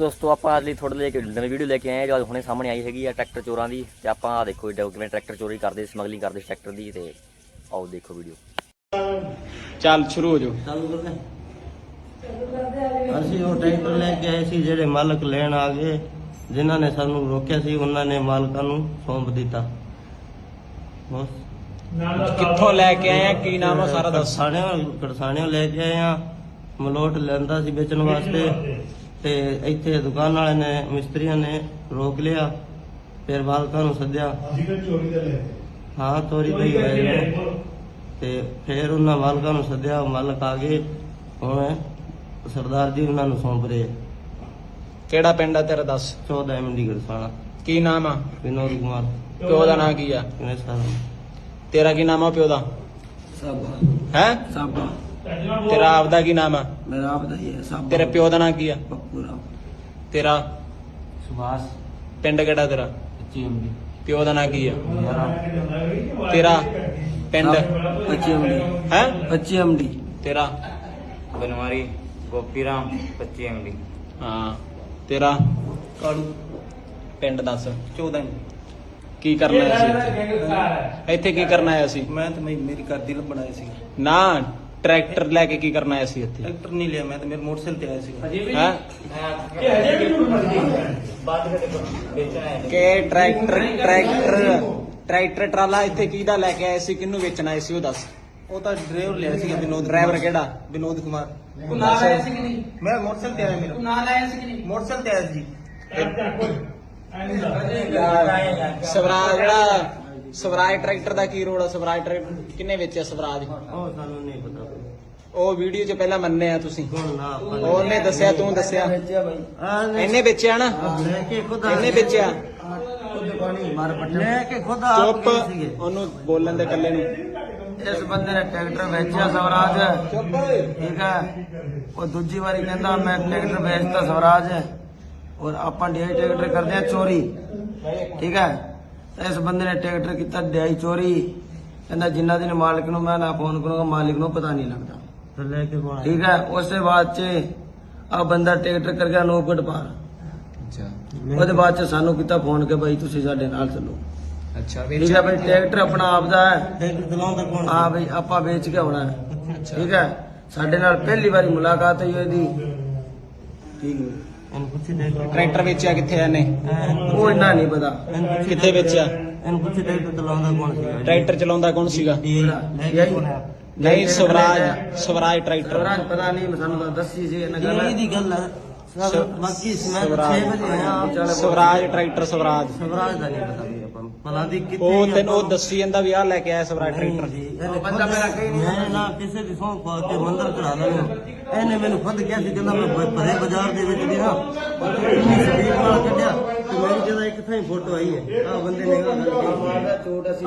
ਦੋਸਤੋ ਆਪਾਂ ਅੱਜ ਲਈ ਤੁਹਾਡੇ ਲਈ ਇੱਕ ਨਵੀਂ ਵੀਡੀਓ ਲੈ ਕੇ ਆਏ ਹਾਂ ਜੋ ਅੱਜ ਹੁਣੇ ਸਾਹਮਣੇ ਆਈ ਹੈਗੀ ਆ ਟਰੈਕਟਰ ਚੋਰਾਂ ਦੀ। ਤੇ ਆਪਾਂ ਆ ਦੇਖੋ ਇਹਦਾ ਕਿਵੇਂ ਟਰੈਕਟਰ ਚੋਰੀ ਕਰਦੇ ਸਮਗਲਿੰਗ ਕਰਦੇ ਟਰੈਕਟਰ ਦੀ ਤੇ ਆਓ ਦੇਖੋ ਵੀਡੀਓ ਚੱਲ ਸ਼ੁਰੂ ਹੋ ਜਾਓ। ਚਾਲੂ ਕਰਦੇ ਅਸੀਂ ਉਹ ਟਰੈਕਟਰ ਲੈ ਕੇ ਆਏ ਸੀ ਜਿਹੜੇ ਮਾਲਕ ਲੈਣ ਆ ਗਏ ਜਿਨ੍ਹਾਂ ਨੇ ਸਾਨੂੰ ਰੋਕਿਆ ਸੀ ਉਹਨਾਂ ਨੇ ਮਾਲਕਾਂ ਨੂੰ ਸੌਂਪ ਦਿੱਤਾ। ਬਸ। ਕਿੱਥੋਂ ਲੈ ਕੇ ਆਏ ਆ? ਕੀ ਨਾਮ ਆ ਸਾਰਾ ਦੱਸ। ਕੜਸਾਣਿਓਂ ਲੈ ਕੇ ਆਏ ਆ। ਮਲੋਟ ਲੈਂਦਾ ਸੀ ਵੇਚਣ ਵਾਸਤੇ। ਤੇ ਇੱਥੇ ਦੁਕਾਨ ਵਾਲੇ ਨੇ ਮਿਸਤਰੀਆਂ ਨੇ ਰੋਕ ਲਿਆ ਫਿਰ ਮਾਲਕਾਂ ਨੂੰ ਸੱਦਿਆ। ਹਾਂ ਚੋਰੀ ਪਈ ਹੋਈ ਹੈ। ਤੇ ਫਿਰ ਉਹਨਾਂ ਮਾਲਕਾਂ ਨੂੰ ਸੱਦਿਆ ਮਾਲਕ ਆ ਗਏ। ਹੁਣ ਸਰਦਾਰ ਜੀ ਉਹਨਾਂ ਨੂੰ ਸੌਂਪ ਰਹੇ। ਕਿਹੜਾ ਪਿੰਡ ਆ ਤੇਰਾ ਦੱਸ? 14 ਐਮਡੀ ਗਰਸਾਣਾ ਕੀ ਨਾਮ ਆ? ਵਿਨੋਦ ਕੁਮਾਰ। ਪਿਓ ਦਾ ਨਾਂ ਕੀ ਆ? ਕਿਨੇ ਸਾਰਾ ਤੇਰਾ ਕੀ ਨਾਮ ਆ ਪਿਓ ਦਾ? ਸਾਬਾ। ਹੈ? ਸਾਬਾ। ਤੇਰਾ ਆਪਦਾ ਕੀ ਨਾਮ ਆ? ਮੇਰਾ ਆਪ ਦਾ ਹੀ ਹੈ ਸਾਬਾ। ਤੇਰੇ ਪਿਓ ਦਾ ਨਾਂ ਕੀ ਆ? ਪੱਪੂ ਰਾਮ। ਤੇਰਾ? ਸੁਭਾਸ਼। ਪਿੰਡ ਕਿਹੜਾ ਤੇਰਾ? 25 ਐਮਡੀ ਪਿਓ ਦਾ ਨਾਂ ਕੀ ਆ? ਤੇਰਾ? ਪਿੰਡ? 25 ਐਮਡੀ ਹੈ? 25 ਐਮਡੀ ਤੇਰਾ? ਬਨਵਾਰੀ ਗੋਪੀਰਾਮ 25 ਐਮਡੀ ਹਾਂ। ਤੇਰਾ? ਕਾਲੂ। ਪਿੰਡ ਦੱਸ। 14 ਕੀ ਕਰਨਾ ਆਇਆ ਸੀ? ਇੱਥੇ? ਇੱਥੇ ਕੀ ਕਰਨਾ ਆਇਆ ਸੀ? ਮੈਂ ਤਾਂ ਮੇਰੀ ਘਰ ਦੀ ਲੱਭਣ ਆਇਆ ਸੀ। ਨਾ। ਟਰੈਕਟਰ ਲੈ ਕੇ ਕੀ ਕਰਨਾ ਆਇਆ ਸੀ ਇੱਥੇ? ਟਰੈਕਟਰ ਨਹੀਂ ਲਿਆ ਮੈਂ ਤਾਂ ਮੇਰੇ ਮੋਟਰਸਾਈਕਲ ਤੇ ਆਇਆ ਸੀ ਹੈ। ਕਿ ਟਰੈਕਟਰ ਟਰੈਕਟਰ ਟਰੈਕਟਰ ਟਰਾਲਾ ਇੱਥੇ ਕਿਹਦਾ ਲੈ ਕੇ ਆਏ ਸੀ ਕਿਹਨੂੰ ਵੇਚਣਾ ਆਏ ਸੀ ਉਹ ਦੱਸ। ਉਹ ਤਾਂ ਡਰਾਈਵਰ ਲਿਆ ਸੀ ਵਿਨੋਦ ਡਰਾਈਵਰ ਕਿਹੜਾ? ਵਿਨੋਦ ਕੁਮਾਰ। ਤੂੰ ਨਾਲ ਆਇਆ ਸੀ ਕਿ ਨਹੀਂ? ਮੈਂ ਮੋਟਰਸਾਈਕਲ ਤੇ ਆਇਆ ਮੇਰਾ। ਤੂੰ ਨਾਲ ਆਇਆ ਸੀ ਕਿ ਨਹੀਂ? ਮੋਟਰਸਾਈਕਲ ਤੇ ਆਇਆ ਸੀ। ਸਵਰਾਜ ਜਿਹੜਾ ਸਵਰਾਜ ਟਰੈਕਟਰ ਦਾ ਕੀ ਰੋਲ ਆ? ਸਵਰਾਜ ਟਰੈਕਟਰ ਕਿੰਨੇ ਵੇਚਿਆ ਸਵਰਾਜ? ਉਹ ਸਾਨੂੰ ਨਹੀਂ ਪਤਾ। ਉਹ ਵੀਡੀਓ 'ਚ ਪਹਿਲਾਂ ਮੰਨੇ ਆ ਤੁਸੀਂ। ਕੌਣ ਨਾ ਆਪਾਂ ਨੇ- ਉਹਨੇ ਦੱਸਿਆ ਤੂੰ ਦੱਸਿਆ। ਆ ਨਹੀਂ। ਇਹਨੇ ਵੇਚਿਆ ਨਾ? ਲੈ ਕੇ ਖੁਦ ਆ। ਇਹਨੇ ਵੇਚਿਆ ਖੁਦ ਪਾਣੀ ਮਾਰ ਪੱਟੇ ਲੈ ਕੇ ਖੁਦ ਆਪ ਚੁੱਪ। ਗਏ ਸੀਗੇ। ਉਹਨੂੰ ਬੋਲਣ ਦੇ ਕੱਲੇ ਨੂੰ। ਇਸ ਬੰਦੇ ਨੇ ਟਰੈਕਟਰ ਵੇਚਿਆ ਸਵਰਾਜ। ਠੀਕ ਹੈ। ਉਹ ਦੂਜੀ ਵਾਰੀ ਕਹਿੰਦਾ ਮੈਂ ਟਰੈਕਟਰ ਵੇਚਦਾ ਸਵਰਾਜ। ਔਰ ਆਪਾਂ ਡਿਆਈ ਟਰੈਕਟਰ ਕਰਦੇ ਆ ਚੋਰੀ। ਠੀਕ ਹੈ। ਇਸ ਬੰਦੇ ਨੇ ਟਰੈਕਟਰ ਕੀਤਾ ਡਿਆਈ ਚੋਰੀ। ਕਹਿੰਦਾ ਜਿੰਨਾ ਦਿਨ ਮਾਲਕ ਨੂੰ ਮੈਂ ਨਾ ਫੋਨ ਕਰੂੰਗਾ ਮਾਲਿਕ ਨੂੰ ਪਤਾ ਨਹੀਂ ਲੱਗਦਾ। ਲੈ ਕੇ ਠੀਕ ਹੈ ਉਸੇ ਬਾਅਦ ਚ ਆ ਬੰਦਾ ਟਰੈਕਟਰ ਕਰ ਗਿਆ ਨੋਪਗੜ ਪਾਰ। ਅੱਛਾ। ਉਹਦੇ ਬਾਅਦ ਚ ਸਾਨੂੰ ਕੀਤਾ ਫੋਨ ਕਿ ਬਾਈ ਤੁਸੀਂ ਸਾਡੇ ਨਾਲ ਚੱਲੋ। ਅੱਛਾ ਠੀਕ ਹੈ ਟਰੈਕਟਰ ਆਪਣਾ ਆਪ ਦਾ ਹੈ ਹਾਂ ਬਈ ਆਪਾਂ ਵੇਚ ਕੇ ਆਉਣਾ ਹੈ। ਠੀਕ ਹੈ ਸਾਡੇ ਨਾਲ ਪਹਿਲੀ ਵਾਰੀ ਮੁਲਾਕਾਤ ਹੋਈ ਇਹਦੀ ਠੀਕ ਹੈ। ਟਰੈਕਟਰ ਵੇਚਿਆ ਕਿੱਥੇ ਆ ਇਹਨੇ? ਉਹ ਇੰਨਾ ਨਹੀਂ ਪਤਾ। ਕਿੱਥੇ ਵੇਚਿਆ? ਇਹਨੂੰ ਪੁੱਛ ਟਰੈਕਟਰ ਚਲਾਉਂਦਾ ਕੌਣ ਸੀ ਟਰੈਕਟਰ ਚਲਾਉਂਦਾ ਕੌਣ ਸੀਗਾ? ਨਹੀਂ ਸਵਰਾਜ ਸਵਰਾਜ ਟਰੈਕਟਰ। ਸਵਰਾਜ ਪਤਾ ਨਹੀਂ ਸਾਨੂੰ ਤਾਂ ਦੱਸੀ ਸੀ ਇਹਨਾਂ ਗੱਲ। ਇਹਦੀ ਗੱਲ ਬਾਕੀ ਮੈਂ ਸਵਰਾਜ। 6 ਵਜੇ ਆਇਆ ਆਪ ਚੱਲ ਸਵਰਾਜ ਟਰੈਕਟਰ ਸਵਰਾਜ। ਸਵਰਾਜ ਦਾ ਨਹੀਂ ਪਤਾ ਵੀ ਆਪਾਂ। ਨੂੰ ਪਤਾ ਦੀ ਕਿੱਥੇ ਉਹ ਤੈਨੂੰ ਉਹ ਦੱਸੀ ਜਾਂਦਾ ਵੀ ਆਹ ਲੈ ਕੇ ਆਇਆ ਸਵਰਾਜ ਟਰੈਕਟਰ। ਬੰਦਾ ਮੇਰਾ ਕਹੀ ਨਹੀਂ ਮੈਂ ਨਾ ਕਿਸੇ ਦੀ ਸੌਂ ਪਾ ਕੇ ਮੰਦਰ ਚੜਾ ਲੈਣਾ। ਇਹਨੇ ਮੈਨੂੰ ਖੁਦ ਕਿਹਾ ਸੀ ਕਹਿੰਦਾ ਮੈਂ ਬ- ਭਰੇ ਬਾਜ਼ਾਰ ਦੇ ਵਿੱਚ ਇੰਨੀ ਸਪੀਡ ਨਾਲ ਕੱਢਿਆ ਤੇ ਮੇਰੀ ਜਦੋਂ ਇੱਕ ਥਾਂ ਫੋਟੋ ਆਈ ਹੈ ਆ ਬੰਦੇ ਨੇ ਗੱਲ ਕੀਤੀ ਚੋਟ ਅਸੀਂ